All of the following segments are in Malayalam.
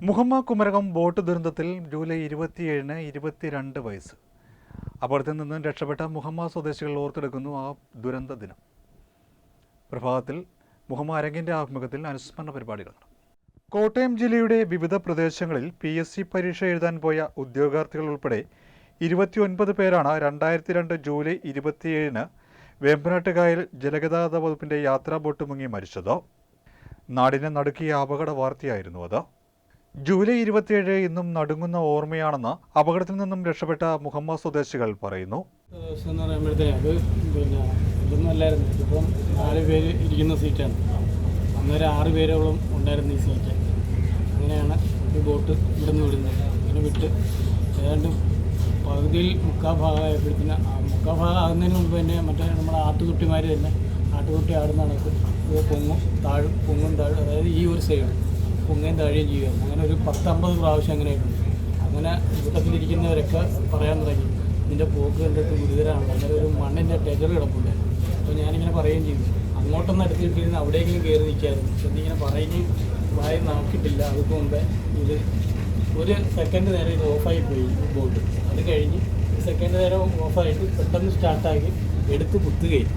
മുഹമ്മ കുമരകം ബോട്ട് ദുരന്തത്തിൽ ജൂലൈ ഇരുപത്തിയേഴിന് ഇരുപത്തിരണ്ട് വയസ്സ്. അപകടത്തിൽ നിന്നും രക്ഷപ്പെട്ട മുഹമ്മ സ്വദേശികൾ ഓർത്തെടുക്കുന്നു ആ ദുരന്ത ദിനം. പ്രഭാതത്തിൽ മുഹമ്മ അരങ്ങിന്റെ ആഭിമുഖ്യത്തിൽ അനുസ്മരണ പരിപാടികൾ കോട്ടയം ജില്ലയുടെ വിവിധ പ്രദേശങ്ങളിൽ പി എസ് സി പരീക്ഷ എഴുതാൻ പോയ ഉദ്യോഗാർത്ഥികൾ ഉൾപ്പെടെ ഇരുപത്തിയൊൻപത് പേരാണ് രണ്ടായിരത്തി രണ്ട് ജൂലൈ ഇരുപത്തിയേഴിന് വേമ്പനാട്ടുകായൽ ജലഗതാഗത വകുപ്പിന്റെ യാത്രാ ബോട്ട് മുങ്ങി മരിച്ചത്. നാടിനെ നടുക്കിയ അപകട വാർത്തയായിരുന്നു അത്. ജൂലൈ ഇരുപത്തിയേഴ് ഇന്നും നടുങ്ങുന്ന ഓർമ്മയാണെന്ന് അപകടത്തിൽ നിന്നും രക്ഷപ്പെട്ട മുഹമ്മദ് സ്വദേശികൾ പറയുന്നു. ദിവസം എന്ന് പറയുമ്പോഴത്തേക്ക് അത് പിന്നെ നാല് പേര് ഇരിക്കുന്ന സീറ്റാണ്. അന്നേരം ആറ് പേരോളം ഉണ്ടായിരുന്നു ഈ സീറ്റ്. അങ്ങനെയാണ് ഈ ബോട്ട് ഇവിടുന്ന് വിടുന്നത്. അങ്ങനെ വിട്ട് ഏതാണ്ട് പകുതിയിൽ മുക്കാ ഭാഗമായപ്പോഴത്തേന് ആ മുക്കാ ഭാഗം ആകുന്നതിന് മുമ്പ് തന്നെ മറ്റേ നമ്മുടെ ആട്ടുകുട്ടിമാർ തന്നെ ആട്ടുകുട്ടി ആടുന്ന കണക്ക് പൊങ്ങും താഴും പൊങ്ങും താഴും. അതായത് ഈ ഒരു സൈഡ്. പൊങ്ങുകയും താഴുകയും ചെയ്യുക. അങ്ങനെ ഒരു പത്തമ്പത് പ്രാവശ്യം അങ്ങനെ ആയിട്ടുണ്ട്. അങ്ങനെ കൂട്ടത്തിലിരിക്കുന്നവരൊക്കെ പറയാൻ തുടങ്ങി. ഇതിന്റെ പോക്ക് കണ്ടിട്ട് ഗുരുതരമാണ്. അങ്ങനെ ഒരു മണ്ണിന്റെ ടെജർ കിടപ്പുണ്ട്. അപ്പോൾ ഞാനിങ്ങനെ പറയുകയും ചെയ്തു. അങ്ങോട്ടൊന്നും അടുത്തിട്ടിരുന്ന് അവിടെയെങ്കിലും കയറി നിൽക്കായിരുന്നു. പക്ഷെ ഇങ്ങനെ പറയുകയും വായി നോക്കിയിട്ടില്ല. അതിന് മുമ്പേ ഇത് ഒരു സെക്കൻഡ് നേരം ഇത് ഓഫായി പോയി ബോട്ട് അത് കഴിഞ്ഞ് സെക്കൻഡ് നേരം ഓഫായിട്ട് പെട്ടെന്ന് സ്റ്റാർട്ടാക്കി എടുത്ത് കുത്തുകയും.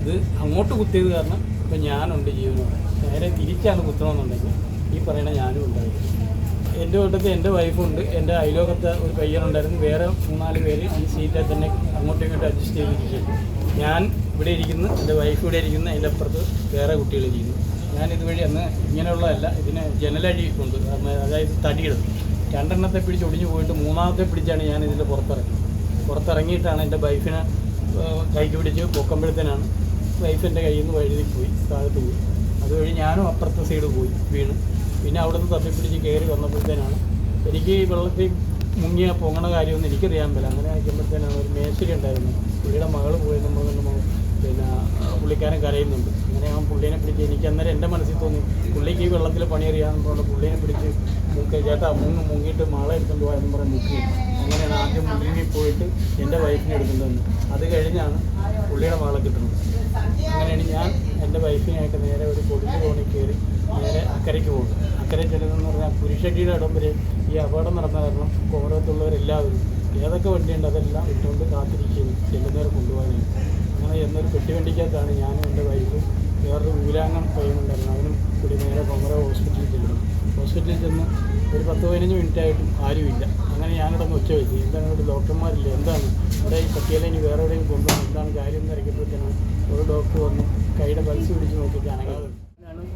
ഇത് അങ്ങോട്ട് കുത്തിയത് കാരണം ഇപ്പം ഞാനുണ്ട് ജീവനോടെ. നേരെ തിരിച്ചാണ് കുത്തണമെന്നുണ്ടെങ്കിൽ. ഈ പറയുന്ന ഞാനും ഉണ്ടായിരുന്നു. എന്റെ കൂട്ടത്തിൽ എന്റെ വൈഫുണ്ട് എന്റെ അയലോകത്തെ ഒരു പയ്യനുണ്ടായിരുന്നു. വേറെ മൂന്നാൽ പേര് ഈ സീറ്റിൽ തന്നെ അങ്ങോട്ടും ഇങ്ങോട്ടും അഡ്ജസ്റ്റ് ചെയ്തിരിക്കുന്നു. ഞാൻ ഇവിടെ ഇരിക്കുന്നു എന്റെ വൈഫ് ഇവിടെ ഇരിക്കുന്നു അതിന്റെ അപ്പുറത്ത് വേറെ കുട്ടികളിരിക്കുന്നു ഞാൻ ഇതുവഴി അന്ന് ഇങ്ങനെയുള്ളതല്ല ഇതിന് ജനലഴി കൊണ്ട് അതായത് തടിയിടും രണ്ടെണ്ണത്തെ പിടിച്ച് ഒടിഞ്ഞു പോയിട്ട് മൂന്നാമത്തെ പിടിച്ചാണ് ഞാൻ ഇതിന്റെ പുറത്തിറങ്ങി. പുറത്തിറങ്ങിയിട്ടാണ് എന്റെ വൈഫിനെ കൈക്ക് പിടിച്ച് പൊക്കുമ്പോഴത്തേനാണ്. വൈഫിന്റെ കയ്യിൽ നിന്ന് വഴുതി പോയി താഴത്ത് പോയി. അതുവഴി ഞാനും അപ്പുറത്തെ സൈഡ് പോയി വീണ്. പിന്നെ അവിടുന്ന് തപ്പിപ്പിടിച്ച് കയറി വന്നപ്പോഴത്തേനാണ് എനിക്ക് വെള്ളത്തിൽ മുങ്ങിയ പൊങ്ങണ കാര്യമൊന്നും എനിക്കറിയാൻ പറ്റില്ല. അങ്ങനെ ആയിക്കുമ്പോഴത്തേനാണ് ഒരു മേശരി ഉണ്ടായിരുന്നു. പുള്ളിയുടെ മകൾ പോയി നമ്മൾ പിന്നെ പുള്ളിക്കാരൻ കരയുന്നുണ്ട്. അങ്ങനെ ആ പുള്ളീനെ പിടിച്ച് എനിക്ക് അന്നേരം എന്റെ മനസ്സിൽ തോന്നി പുള്ളിക്ക് ഈ വെള്ളത്തിൽ പണിയറിയാമെന്ന് പറഞ്ഞ പുള്ളീനെ പിടിച്ച് മുക്കി ചേട്ടാ മുങ്ങ് മുങ്ങിയിട്ട് മാള എടുത്തുകൊണ്ട് പോയെന്ന് പറഞ്ഞ് മുക്കി അങ്ങനെയാണ് ആദ്യം മുന്നിൽ പോയിട്ട് എന്റെ വൈഫിനെ എടുക്കുന്നതെന്ന് അത് കഴിഞ്ഞാണ് പുള്ളിയുടെ വാള കിട്ടുന്നത്. അങ്ങനെയാണ് ഞാൻ എന്റെ വൈഫിനെയൊക്കെ നേരെ ഒരു പൊടിച്ചു തോണി കയറി നേരെ അക്കരയ്ക്ക് പോകുന്നു അക്കരെ ചെല്ലുന്നതെന്ന് പറഞ്ഞാൽ കുരിശടിയുടെ ഇടം വരെ ഈ അപകടം നടന്ന കാരണം കോമരത്തുള്ളവരെല്ലാവരും ഏതൊക്കെ വണ്ടിയുണ്ട് അതെല്ലാം ഇട്ടുകൊണ്ട് കാത്തിരിക്കുകയും ചെല്ലുന്നവരെ കൊണ്ടുപോകാനും അങ്ങനെ എന്നൊരു പെട്ടിവണ്ടിക്കകത്താണ് ഞാനും എന്റെ വൈഫും വേറൊരു ഊരാങ്ങൾ കഴിയുന്നുണ്ടായിരുന്നു അവനും കൂടി നേരെ കൊമര ഹോസ്പിറ്റലിൽ ചെല്ലുന്നു. ഹോസ്പിറ്റലിൽ ചെന്ന് ഒരു പത്ത് പതിനഞ്ച് മിനിറ്റ് ആയിട്ടും ആരുമില്ല അങ്ങനെ ഞാനിവിടെ ഒന്ന് ഒച്ച വെച്ചു എന്താണ് ഇവിടെ ഡോക്ടർമാരില്ല? എന്താണ്? ഇവിടെ ഈ പട്ടിയലെ ഇനി വേറെ എവിടെയും കൊണ്ടുപോകണം എന്താണ് കാര്യം എന്ന് അറിയപ്പെടുത്തണം ഒരു ഡോക്ടർ വന്ന് കൈയുടെ പൾസ് പിടിച്ച് നോക്കിയിട്ട് അനങ്ങാതെ.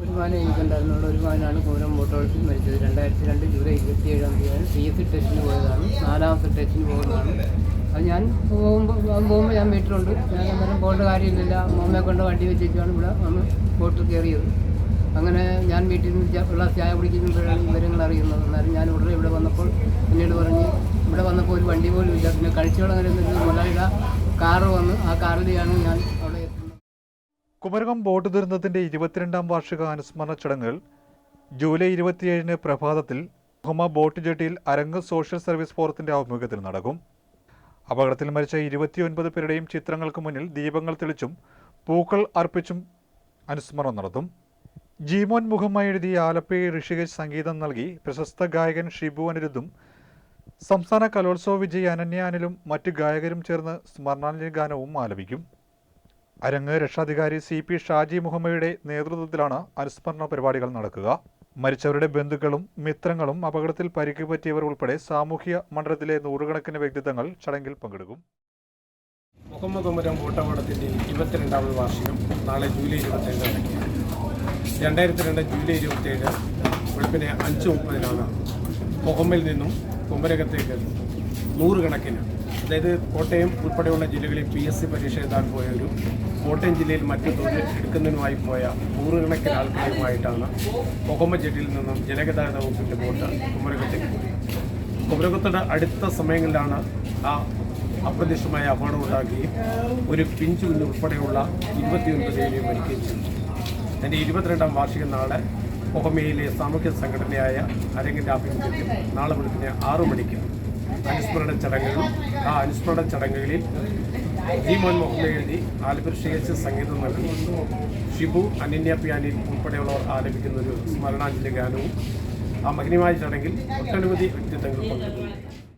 ഒരു മാനം എനിക്കുണ്ടായിരുന്നു ഒരു മാനാണ് കൂരം ബോട്ടോളത്തിൽ മരിച്ചത്. രണ്ടായിരത്തി രണ്ട് ജൂലൈ ഇരുപത്തി ഏഴാം തീയതിയാണ് പി എസ് സി ടെസ്റ്റിന് പോയതാണ്. നാലാമത്തെ ടെസ്റ്റിന് പോകുന്നതാണ്. അത് ഞാൻ പോകുമ്പോൾ പോകുമ്പോൾ ഞാൻ വീട്ടിലുണ്ട്. ഞാൻ അന്നേരം പോകേണ്ട കാര്യമില്ല അമ്മയെ കൊണ്ട് വണ്ടി വെച്ചിട്ടാണ് ഇവിടെ. വന്ന് ബോട്ടിൽ കയറിയത്. അങ്ങനെ ഞാൻ വീട്ടിൽ നിന്ന് ഉള്ള ചായ കുടിക്കുമ്പോഴാണ് വിവരങ്ങൾ അറിയുന്നത്. അന്നേരം ഞാൻ ഉടനെ ഇവിടെ വന്നപ്പോൾ പിന്നീട് പറഞ്ഞ് ഇവിടെ വന്നപ്പോൾ ഒരു വണ്ടി പോലും ഇല്ല. പിന്നെ കഴിച്ചോളങ്ങനെ മുതലാളിയുടെ കാറ് വന്ന് ആ കാറിലെയാണ് ഞാൻ അവിടെ എത്തുന്നത്. കുമരകം ബോട്ട് ദുരന്തത്തിന്റെ ഇരുപത്തിരണ്ടാം വാർഷിക അനുസ്മരണ ചടങ്ങുകൾ ജൂലൈ ഇരുപത്തിയേഴിന് പ്രഭാതത്തിൽ ഹുമ ബോട്ട് ജെട്ടിയിൽ അരങ്ങ് സോഷ്യൽ സർവീസ് ഫോറത്തിന്റെ ആഭിമുഖ്യത്തിൽ നടക്കും. അപകടത്തിൽ മരിച്ച ഇരുപത്തിയൊൻപത് പേരുടെയും ചിത്രങ്ങൾക്ക് മുന്നിൽ ദീപങ്ങൾ തെളിച്ചും പൂക്കൾ അർപ്പിച്ചും അനുസ്മരണം നടത്തും. ജീമോൻ മുഹമ്മ എഴുതിയ ആലപ്പി ഋഷികേശ് സംഗീതം നൽകി പ്രശസ്ത ഗായകൻ ഷിബു അനിരുദ്ധും സംസ്ഥാന കലോത്സവ വിജയി അനന്യ അനിലും മറ്റ് ഗായകരും ചേർന്ന് സ്മരണാഞ്ജലി ഗാനവും ആലപിക്കും. അരങ്ങ് രക്ഷാധികാരി സി പി ഷാജി മുഹമ്മയുടെ നേതൃത്വത്തിലാണ് അനുസ്മരണ പരിപാടികൾ നടക്കുക. മരിച്ചവരുടെ ബന്ധുക്കളും മിത്രങ്ങളും അപകടത്തിൽ പരിക്ക് പറ്റിയവർ ഉൾപ്പെടെ സാമൂഹ്യ മണ്ഡലത്തിലെ നൂറുകണക്കിന് വ്യക്തിത്വങ്ങൾ ചടങ്ങിൽ പങ്കെടുക്കും. മുഹമ്മദ് ഉമരം ഇരുപത്തിരണ്ടാമത് വാർഷികം നാളെ ജൂലൈ ഇരുപത്തേഴാണ് രണ്ടായിരത്തി രണ്ട് ജൂലൈ ഇരുപത്തേഴ് വെളുപ്പിനെ അഞ്ച് മുപ്പതിനാണ് മുഹമ്മിൽ നിന്നും കുമരകത്തേക്ക് നൂറുകണക്കിന് അതായത് കോട്ടയം ഉൾപ്പെടെയുള്ള ജില്ലകളിൽ പി എസ് സി പരീക്ഷ എഴുതാൻ പോയ ഒരു കോട്ടയം ജില്ലയിൽ മറ്റു തൊഴിൽ എടുക്കുന്നതിനുമായി പോയ നൂറുകണക്കിന് ആൾക്കാരുമായിട്ടാണ് മുഹമ്മദ് ജില്ലയിൽ നിന്നും ജലഗതാഗത വകുപ്പിന്റെ ബോട്ട് കുമരകത്തേക്ക് പോയി കുമരകത്തുടെ അടുത്ത സമയങ്ങളിലാണ് ആ അപ്രതീക്ഷിതമായ അപകടം ഉണ്ടാക്കുകയും ഒരു പിഞ്ചു ഉൾപ്പെടെയുള്ള ഇരുപത്തിയൊൻപത് പേരെയും മരിക്കുകയും ചെയ്തു. എന്റെ ഇരുപത്തിരണ്ടാം വാർഷിക നാളെ ഒഹമയിലെ സാമൂഹ്യ സംഘടനയായ അരങ്ങിന്റെ ആഭിമുഖ്യത്തിൽ നാളെ വെളുപ്പിന് ആറു മണിക്ക് അനുസ്മരണ ചടങ്ങുകൾ. ആ അനുസ്മരണ ചടങ്ങുകളിൽ ജി മോഹൻ എഴുതി ആലപുരുഷേച്ച് സംഗീതം നൽകി. ഷിബു അനന്യ പിയാനിൽ ഉൾപ്പെടെയുള്ളവർ ആലപിക്കുന്ന ഒരു സ്മരണാഞ്ജലി ഗാനവും ആ മഹനീയമായ ചടങ്ങിൽ ഒട്ടനവധി വ്യക്തിത്വങ്ങൾ പങ്കെടുത്തു.